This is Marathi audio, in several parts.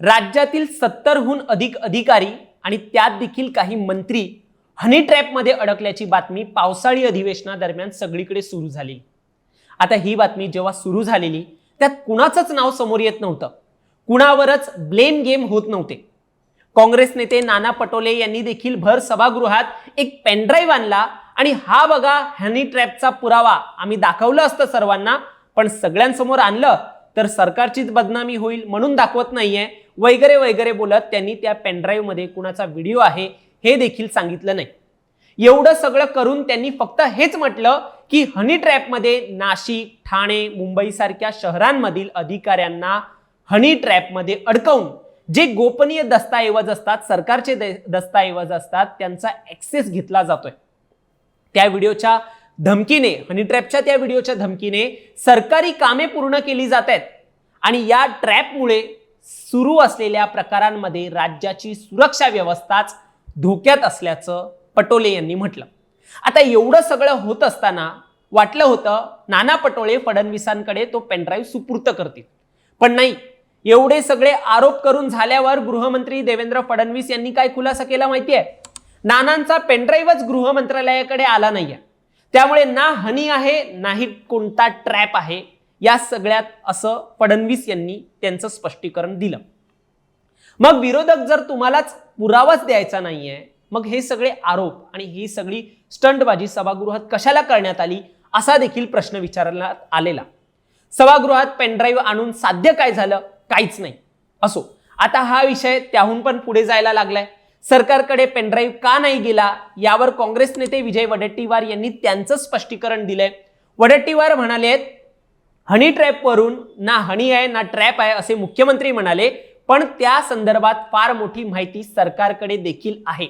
राज्यातील सत्तरहून अधिक अधिकारी आणि त्यात देखील काही मंत्री हनी ट्रॅपमध्ये अडकल्याची बातमी पावसाळी अधिवेशनादरम्यान सगळीकडे सुरू झाली. आता ही बातमी जेव्हा सुरू झालेली त्यात कुणाचंच नाव समोर येत नव्हतं. कुणावरच ब्लेम गेम होत नव्हते. काँग्रेस नेते नाना पटोले यांनी देखील भर सभागृहात एक पेनड्राईव्ह आणला आणि हा बघा हनी ट्रॅपचा पुरावा. आम्ही दाखवलं असतं सर्वांना पण सगळ्यांसमोर आणलं. तर सरकारचीच बदनामी होईल म्हणून दाखवत नाहीये. वगैरे वगैरे बोलत त्यांनी त्या पेनड्राईव्हमध्ये कुणाचा व्हिडिओ आहे हे देखील सांगितलं नाही. एवढं सगळं करून त्यांनी फक्त हेच म्हटलं की हनी ट्रॅपमध्ये नाशिक ठाणे मुंबई सारख्या शहरांमधील अधिकाऱ्यांना हनी ट्रॅपमध्ये अडकवून जे गोपनीय दस्ताऐवज असतात सरकारचे द- असतात त्यांचा ऍक्सेस घेतला जातोय. त्या व्हिडिओच्या धमकीने हनी ट्रॅपच्या त्या व्हिडिओच्या धमकीने सरकारी कामे पूर्ण केली जात आहेत. आणि या ट्रॅपमुळे सुरू असलेल्या प्रकारांमध्ये राज्याची सुरक्षा व्यवस्थाच धोक्यात असल्याचं पटोले यांनी म्हटलं. आता एवढं सगळं होत असताना वाटलं होतं नाना पटोले फडणवीसांकडे तो पेनड्राईव्ह सुपूर्त करतील. पण नाही एवढे सगळे आरोप करून झाल्यावर गृहमंत्री देवेंद्र फडणवीस यांनी काय खुलासा केला माहितीये? नानांचा पेनड्राईव्हच गृह मंत्रालयाकडे आला नाहीये. त्यामुळे ना हनी आहे नाही कोणता ट्रॅप आहे. या सगळ्यात असं फडणवीस यांनी त्यांचं स्पष्टीकरण दिलं. मग विरोधक जर तुम्हालाच पुरावाच द्यायचा नाहीये मग हे सगळे आरोप आणि ही सगळी स्टंटबाजी सभागृहात कशाला करण्यात आली असा देखील प्रश्न विचारण्यात आलेला. सभागृहात पेनड्राईव्ह आणून साध्य काय झालं? काहीच नाही. असो. आता हा विषय त्याहून पण पुढे जायला लागलाय. सरकारकडे पेनड्राईव्ह का नाही गेला? यावर काँग्रेस नेते विजय वडेट्टीवार यांनी त्यांचं स्पष्टीकरण दिलंय. वडेट्टीवार म्हणाले हनी ट्रॅपवरून ना हनी आहे ना ट्रॅप आहे असे मुख्यमंत्री म्हणाले. पण त्या संदर्भात फार मोठी माहिती सरकारकडे देखील आहे.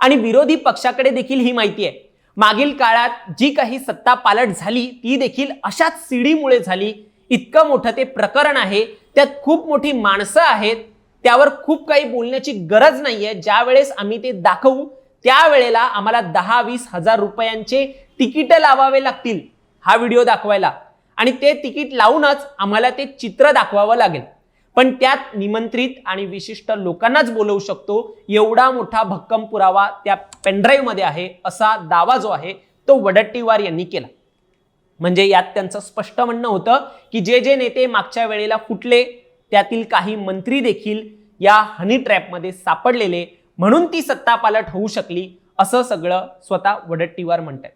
आणि विरोधी पक्षाकडे देखील ही माहिती आहे. मागील काळात जी काही सत्ता पालट झाली ती देखील अशाच सीडीमुळे झाली. इतकं मोठं ते प्रकरण आहे. त्यात खूप मोठी माणसं आहेत. त्यावर खूप काही बोलण्याची गरज नाहीये. ज्या वेळेस आम्ही ते दाखवू त्यावेळेला आम्हाला दहा वीस हजार रुपयांचे तिकीट लावावे लागतील हा व्हिडिओ दाखवायला. आणि ते तिकीट लावूनच आम्हाला ते चित्र दाखवावं लागेल. पण त्यात निमंत्रित आणि विशिष्ट लोकांनाच बोलवू शकतो. एवढा मोठा भक्कम पुरावा त्या पेनड्राईव्हमध्ये आहे असा दावा जो आहे तो वडट्टीवार यांनी केला. म्हणजे यात त्यांचं स्पष्ट म्हणणं होतं की जे जे नेते मागच्या वेळेला फुटले त्यातील काही मंत्री देखील या हनी ट्रॅपमध्ये सापडलेले म्हणून ती सत्ता पालट होऊ शकली असं सगळं स्वतः वडट्टीवार म्हणतात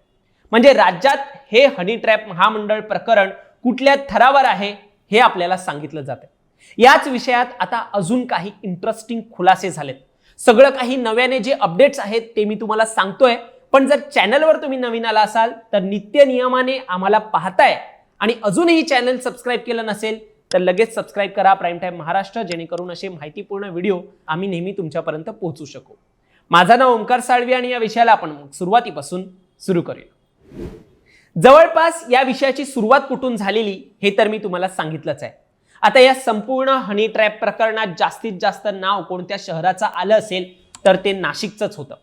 म्हणजे राज्यात हे हनी ट्रॅप महामंडळ प्रकरण कुठल्या थरावर आहे हे आपल्याला सांगितलं जातं याच विषयात आता अजून काही इंटरेस्टिंग खुलासे झालेत. सगळं काही नव्याने जे अपडेट्स आहेत ते मी तुम्हाला सांगतोय. पण जर चॅनलवर तुम्ही नवीन आला असाल तर नित्य नियमाने आम्हाला पाहताय. आणि अजूनही चॅनल सबस्क्राईब केलं नसेल तर लगेच सबस्क्राईब करा प्राईम टाईम महाराष्ट्र जेणेकरून असे माहितीपूर्ण व्हिडिओ आम्ही नेहमी तुमच्यापर्यंत पोहोचू शकू. माझं नाव ओंकार साळवी आणि या विषयाला आपण सुरुवातीपासून सुरू करूया. जवळपास या विषयाची सुरुवात कुठून झालेली हे तर मी तुम्हाला सांगितलंच आहे. आता या संपूर्ण हनी ट्रॅप प्रकरणात जास्तीत जास्त नाव कोणत्या शहराचं आलं असेल तर ते नाशिकचंच होतं.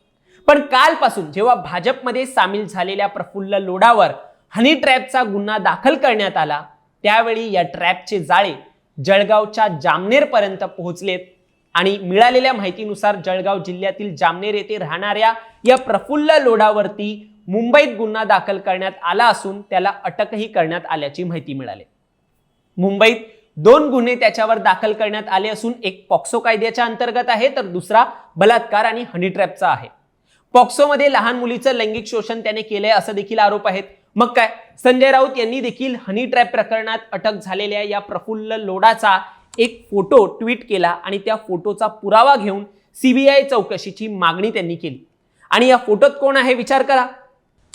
पण कालपासून जेव्हा भाजपमध्ये सामील झालेल्या प्रफुल्ल लोढावर हनी ट्रॅपचा गुन्हा दाखल करण्यात आला त्यावेळी या ट्रॅपचे जाळे जळगावच्या जामनेरपर्यंत पोहोचलेत. आणि मिळालेल्या माहितीनुसार जळगाव जिल्ह्यातील जामनेर येथे राहणाऱ्या या प्रफुल्ल लोढावरती मुंबईत गुन्हा दाखल करण्यात आला असून त्याला अटकही करण्यात आल्याची माहिती मिळाली. मुंबईत दोन गुन्हे त्याच्यावर दाखल करण्यात आले असून एक पॉक्सो कायद्याच्या अंतर्गत आहे तर दुसरा बलात्कार आणि हनी ट्रॅपचा आहे. पॉक्सोमध्ये लहान मुलीचं लैंगिक शोषण त्याने केलंय असं देखील आरोप आहेत. मग काय? संजय राऊत यांनी देखील हनी ट्रॅप प्रकरणात अटक झालेल्या या प्रफुल्ल लोडाचा एक फोटो ट्विट केला आणि त्या फोटोचा पुरावा घेऊन सीबीआय चौकशीची मागणी त्यांनी केली. आणि या फोटोत कोण आहे विचार करा.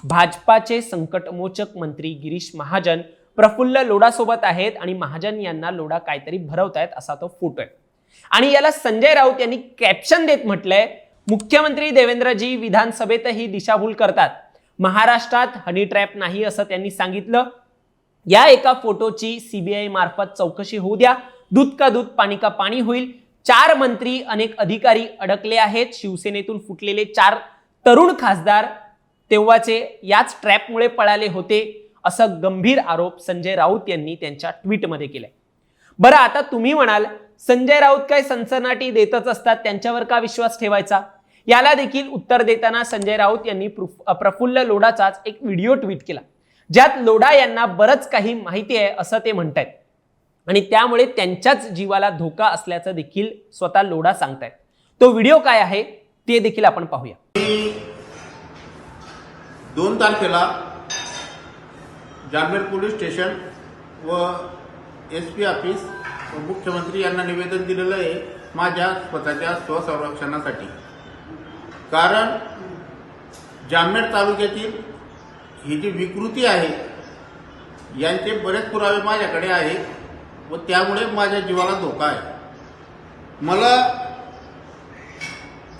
भाजपाचे संकटमोचक मंत्री गिरीश महाजन प्रफुल्ल लोडासोबत आहेत आणि महाजन यांना लोडा काहीतरी भरवतायत असा तो फोटो आहे. आणि याला संजय राऊत यांनी कॅप्शन देत म्हटलंय मुख्यमंत्री देवेंद्रजी विधानसभेतही दिशाभूल करतात. महाराष्ट्रात हनी ट्रॅप नाही असं त्यांनी सांगितलं. या एका फोटोची सीबीआय मार्फत चौकशी होऊ द्या. दूध का दूध पाणी का पाणी होईल. चार मंत्री अनेक अधिकारी अडकले आहेत. शिवसेनेतून फुटलेले चार तरुण खासदार तेव्हाचे याच ट्रॅपमुळे पळाले होते असं गंभीर आरोप संजय राऊत यांनी त्यांच्या ट्विटमध्ये केलाय. बरं आता तुम्ही म्हणाल संजय राऊत काय सनसनाटी देतच असतात त्यांच्यावर का विश्वास ठेवायचा? याला देखील उत्तर देताना संजय राऊत यांनी प्रफुल्ल लोढाचाच एक व्हिडिओ ट्विट केला ज्यात लोढा यांना बरंच काही माहिती आहे असं ते म्हणतायत. आणि त्यामुळे त्यांच्याच जीवाला धोका असल्याचं देखील स्वतः लोढा सांगतायत. तो व्हिडिओ काय आहे ते देखील आपण पाहूया. दोन तारखेला जामनेर पोलीस स्टेशन व एस पी ऑफिस मुख्यमंत्री यांना निवेदन दिलेलं आहे माझ्या स्वतःच्या स्वसंरक्षणासाठी. कारण जामनेर तालुक्यातील ही जी विकृती आहे यांचे बरेच पुरावे माझ्याकडे आहेत व त्यामुळे माझ्या जीवाला धोका आहे. मला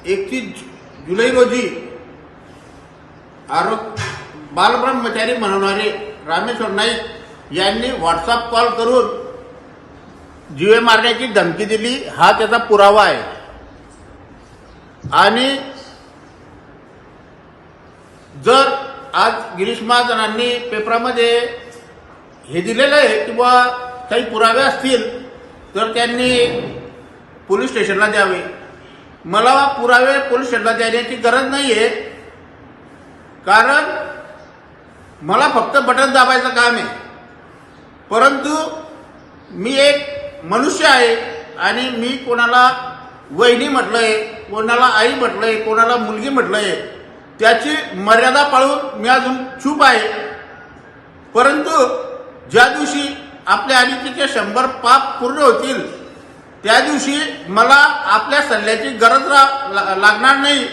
एकतीस जुलै रोजी आरोप बालब्रह्मचारी म्हणणारे रामेश्वर नाईक यांनी व्हॉट्सअप कॉल करून जीवे मारण्याची धमकी दिली हा त्याचा पुरावा आहे. आणि जर आज गिरीश महाजनांनी पेपरामध्ये हे दिलेलं आहे किंवा काही पुरावे असतील तर त्यांनी पोलीस स्टेशनला द्यावे. मला पुरावे पोलीस स्टेशनला देण्याची गरज नाही आहे कारण मला फक्त बटन दाबायचं काम आहे. परंतु मी एक मनुष्य आहे आणि मी कोणाला वहिनी म्हटलंय कोणाला आई म्हटलंय कोणाला मुलगी म्हटलंय त्याची मर्यादा पाळून मी अजून चूप आहे. परंतु ज्या दिवशी आपल्या अनितीचे शंभर पाप पूर्ण होतील त्या दिवशी मला आपल्या सल्ल्याची गरज रा- लागणार नाही.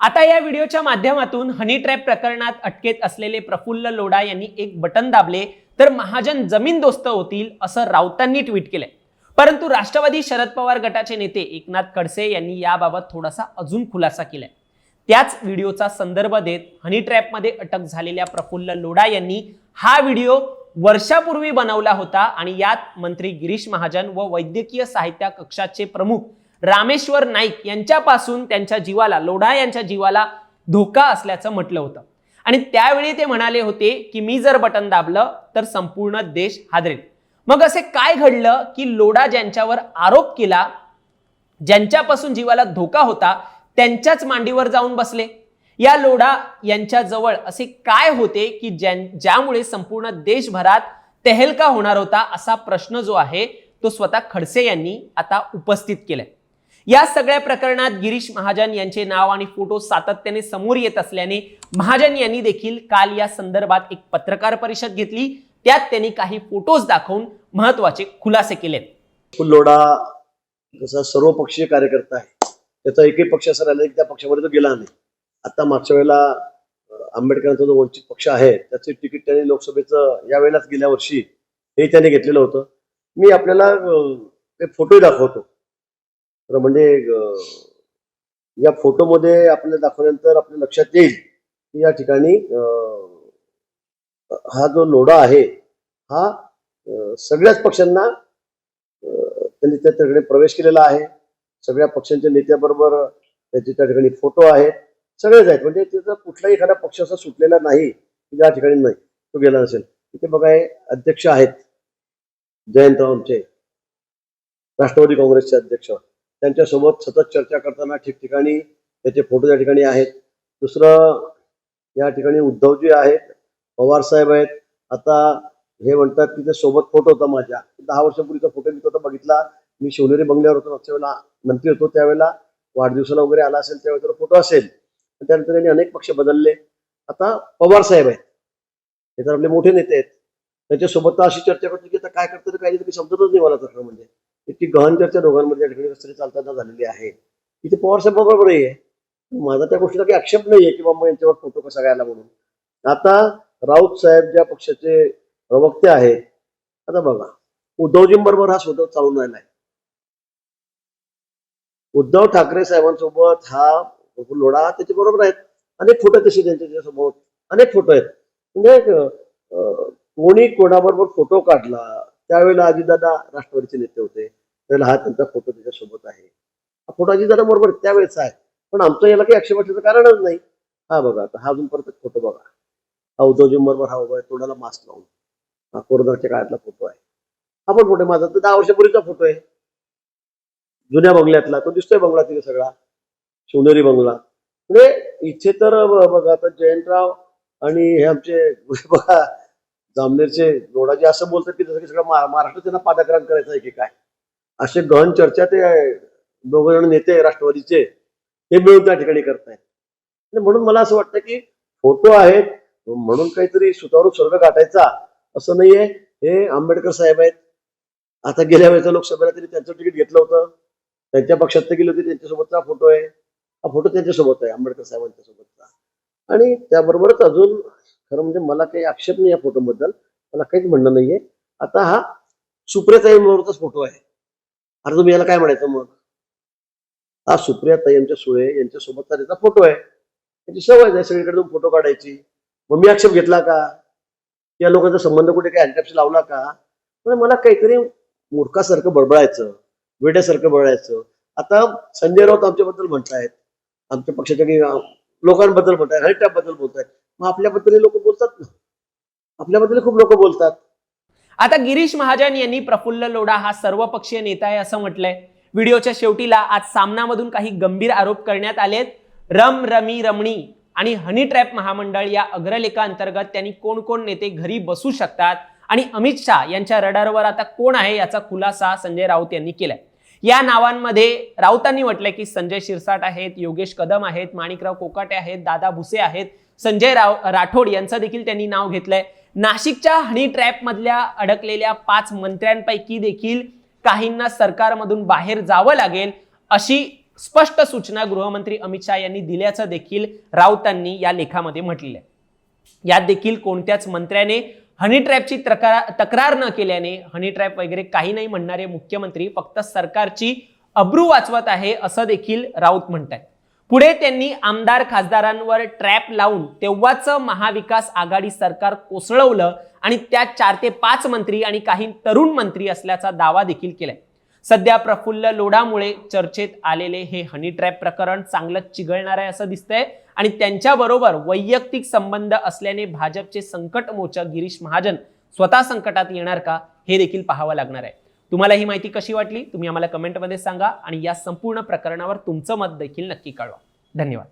आता या व्हिडिओच्या माध्यमातून हनी ट्रॅप प्रकरणात अटकेत असलेले प्रफुल्ल लोढा यांनी एक बटन दाबले तर महाजन जमीन दोस्त होतील असं राऊतांनी ट्विट केलंय. परंतु राष्ट्रवादी शरद पवार गटाचे नेते एकनाथ खडसे यांनी याबाबत थोडासा अजून खुलासा केलाय. त्याच व्हिडिओचा संदर्भ देत हनी ट्रॅपमध्ये अटक झालेल्या प्रफुल्ल लोढा यांनी हा व्हिडिओ वर्षापूर्वी बनवला होता आणि यात मंत्री गिरीश महाजन व वैद्यकीय साहित्य कक्षाचे प्रमुख रामेश्वर नाईक यांच्यापासून त्यांच्या जीवाला लोढा यांच्या जीवाला धोका असल्याचं म्हटलं होतं. आणि त्यावेळी ते म्हणाले होते की मी जर बटन दाबलं तर संपूर्ण देश हादरेल. मग असे काय घडलं की लोढा ज्यांच्यावर आरोप केला ज्यांच्यापासून जीवाला धोका होता त्यांच्याच मांडीवर जाऊन बसले. या लोढा यांच्या जवळ असे काय होते की ज्या ज्यामुळे संपूर्ण देशभरात तेहलका होणार होता असा प्रश्न जो आहे तो स्वतः खडसे यांनी आता उपस्थित केलाय. या सगळ्या प्रकरणात गिरीश महाजन यांचे नाव आणि फोटो सातत्याने समोर येत असल्याने महाजन यांनी देखील काल या संदर्भात एक पत्रकार परिषद घेतली. त्यात त्यांनी काही फोटोज दाखवून महत्त्वाचे खुलासे केलेत. लोढा जसा सर्वपक्षीय कार्यकर्ता आहे. त्याचा एकही पक्ष असा राहिला की त्या पक्षामध्ये तो गेला नाही. आता मागच्या वेळेला आंबेडकरांचा जो वंचित पक्ष आहे त्याचे तिकीट त्यांनी लोकसभेचं या वेळेलाच गेल्या वर्षी हे त्याने घेतलेलं होतं. मी आपल्याला ते फोटो दाखवतो. तर म्हणजे या फोटोमध्ये आपल्याला दाखवल्यानंतर आपल्या लक्षात येईल की या ठिकाणी हा जो लोढा आहे हा सगळ्याच पक्षांना त्यांनी त्या प्रवेश केलेला आहे. सगळ्या पक्षांच्या नेत्याबरोबर त्याचे त्या ठिकाणी फोटो आहेत. सगळेच आहेत. म्हणजे तिथं कुठलाही एखादा पक्ष असा सुटलेला नाही की ज्या ठिकाणी नाही तो गेला नसेल. तिथे बघा हे अध्यक्ष आहेत. जयंतराव आमचे. राष्ट्रवादी काँग्रेसचे अध्यक्ष. त्यांच्यासोबत सतत चर्चा करताना ठिकठिकाणी त्याचे फोटो त्या ठिकाणी आहेत. दुसरं या ठिकाणी उद्धवजी आहेत. पवार साहेब आहेत. आता हे म्हणतात की ते सोबत फोटो होता माझ्या. दहा वर्षापूर्वीचा फोटो मी तो बघितला. मी शिवनेरी बंगल्यावर होतो मागच्या वेळेला. मंत्री होतो त्यावेळेला वाढदिवसाला वगैरे आला असेल त्यावेळेला फोटो असेल. त्यानंतर त्यांनी अनेक पक्ष बदलले. आता पवार साहेब आहेत. हे तर आपले मोठे नेते आहेत. त्यांच्यासोबत तर अशी चर्चा करतो की आता काय करतो काय काही समजतच नाही मला तर म्हणजे. इतकी गहन चर्चा दोघांमध्ये या ठिकाणी रस्त्याने चालताना झालेली आहे. की ते पवार साहेब बरोबरही आहे. माझा त्या गोष्टीचा काही आक्षेप नाहीये की बाबा यांच्यावर फोटो कसा घ्यायला म्हणून. आता राऊत साहेब ज्या पक्षाचे प्रवक्ते आहेत आता बघा उद्धवजींबरोबर हा स्वतः चालून राहिला आहे उद्धव ठाकरे साहेबांसोबत हा लोढा त्याच्या बरोबर आहेत. अनेक फोटो तसे त्यांच्यासोबत अनेक फोटो आहेत. म्हणजे कोणी कोणाबरोबर फोटो काढला त्यावेळेला अजितदादा राष्ट्रवादीचे नेते होते. त्यावेळेला हा त्यांचा फोटो त्याच्यासोबत आहे. हा फोटो अजितदादा बरोबर त्यावेळेचा आहे. पण आमचं याला काही आक्षेप असल्याचं कारणच नाही. हा बघा आता हा अजून परत फोटो बघा. हा उद्धवजी बरोबर हा उभा आहे तोंडाला मास्क लावून. हा कोरोनाच्या काळातला फोटो आहे. हा पण फोटो माझा तर दहा वर्षापूर्वीचा फोटो आहे. जुन्या बंगल्यातला तो दिसतोय बंगला तिथे सगळा शिवनेरी बंगला. म्हणजे इथे तर बघा आता जयंतराव आणि हे आमचे बघा जामनेरचे रोडाचे असं बोलतात की जसं की सगळं महाराष्ट्र त्यांना पादाक्रांत करायचं आहे की काय? असे गहन चर्चा ते दोघ जण नेते राष्ट्रवादीचे हे मिळून त्या ठिकाणी करतायत. म्हणून मला असं वाटतं की फोटो आहेत म्हणून काहीतरी सुतारू स्वर्ग गाठायचा असं नाहीये. हे आंबेडकर साहेब आहेत. आता गेल्या वेळेच्या लोकसभेला तरी त्यांचं तिकीट घेतलं होतं. त्यांच्या पक्षात गेलो गेले होते त्यांच्यासोबतचा फोटो आहे. हा फोटो त्यांच्यासोबत आहे आंबेडकर साहेबांच्या सोबतचा. आणि त्याबरोबरच अजून खरं म्हणजे मला काही आक्षेप नाही या फोटोबद्दल मला काहीच म्हणणं नाहीये. आता हा सुप्रियाताईंबरोबरचाच फोटो आहे. अरे तुम्ही याला काय म्हणायचं मग? हा सुप्रियाताई यांच्या सुळे यांच्यासोबतचा त्याचा फोटो आहे. त्याची सवय आहे सगळीकडे तुम्ही फोटो काढायची. मग मी आक्षेप घेतला का? या लोकांचा संबंध कुठे? काय हँडकॅपशी लावला का? पण मला काहीतरी मूर्खासारखं बडबडायचं. वेड्यासारखं बोलायचं. आता संजय राऊत आमच्याबद्दल म्हणतायत. आमच्या पक्षाच्या काही लोकांबद्दल म्हणतायत हरिटाबद्दल बोलतायत. मग आपल्याबद्दल लोक बोलतात ना. आपल्याबद्दल खूप लोक बोलतात. आता गिरीश महाजन यांनी प्रफुल्ल लोढा हा सर्वपक्षीय नेता आहे असं म्हटलंय. व्हिडिओच्या शेवटीला आज सामनामधून काही गंभीर आरोप करण्यात आलेत. रम रमी रमणी आणि हनी ट्रॅप महामंडळ या अग्रलेखा अंतर्गत त्यांनी कोण कोण नेते घरी बसू शकतात? आणि अमित शहा यांच्या रडारवर आता कोण आहे याचा खुलासा संजय राऊत यांनी केलाय. या नावांमध्ये राऊतांनी म्हटलंय की संजय शिरसाट आहेत योगेश कदम आहेत माणिकराव कोकाटे आहेत दादा भुसे आहेत संजय राव राठोड यांचं देखील त्यांनी नाव घेतलंय. नाशिकच्या हनी ट्रॅपमधल्या अडकलेल्या पाच मंत्र्यांपैकी देखील काहींना सरकारमधून बाहेर जावं लागेल अशी स्पष्ट सूचना गृहमंत्री अमित शहा यांनी दिल्याचं देखील राऊतांनी या लेखामध्ये म्हटलेलं आहे. यात देखील कोणत्याच मंत्र्याने हनी ट्रॅपची तक्रार तक्रार न केल्याने हनी ट्रॅप वगैरे काही नाही म्हणणारे मुख्यमंत्री फक्त सरकारची अब्रू वाचवत आहे असं देखील राऊत म्हणतात पुढे त्यांनी आमदार खासदारांवर ट्रॅप लावून तेव्हाच महाविकास आघाडी सरकार कोसळवलं आणि त्यात चार ते पाच मंत्री आणि काही तरुण मंत्री असल्याचा दावा देखील केलाय. सध्या प्रफुल्ल लोढामुळे चर्चेत आलेले हे हनी ट्रॅप प्रकरण चांगलंच चिघळणार आहे असं दिसतंय. आणि त्यांच्याबरोबर वैयक्तिक संबंध असल्याने भाजपचे संकट मोचक गिरीश महाजन स्वतः संकटात येणार का हे देखील पाहावं लागणार आहे. तुम्हाला ही माहिती कशी वाटली? तुम्ही आम्हाला कमेंटमध्ये सांगा आणि या संपूर्ण प्रकरणावर तुमचं मत देखील नक्की कळवा. धन्यवाद.